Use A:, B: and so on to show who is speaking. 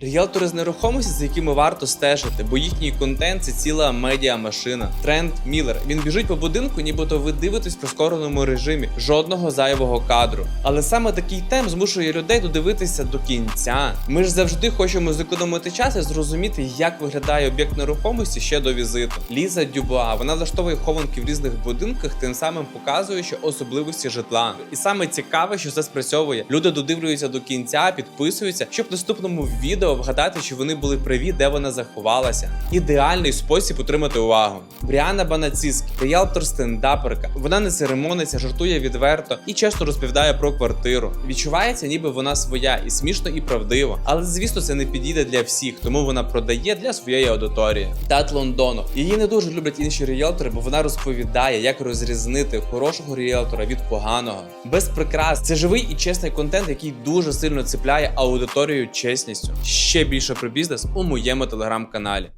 A: Ріелтори з нерухомості, з якими варто стежити, бо їхній контент це ціла медіамашина. Тренд Міллер. Він біжить по будинку, нібито ви дивитесь в прискореному режимі, жодного зайвого кадру. Але саме такий темп змушує людей додивитися до кінця. Ми ж завжди хочемо зекономити час і зрозуміти, як виглядає об'єкт нерухомості ще до візиту. Ліза Дюбуа вона влаштовує хованки в різних будинках, тим самим показуючи особливості житла. І саме цікаве, що це спрацьовує. Люди додивлюються до кінця, підписуються, щоб наступному відео вгадати, чи вони були праві, де вона заховалася. Ідеальний спосіб отримати увагу. Бріана Банаціскі, ріалтор стендаперка. Вона не церемониться, жартує відверто і чесно розповідає про квартиру. Відчувається, ніби вона своя, і смішно, і правдиво. Але звісно, це не підійде для всіх, тому вона продає для своєї аудиторії. Тат Лондону. Її не дуже люблять інші ріелтори, бо вона розповідає, як розрізнити хорошого ріелтора від поганого. Без прикрас. Це живий і чесний контент, який дуже сильно цепляє аудиторію чесністю. Ще більше про бізнес у моєму телеграм-каналі.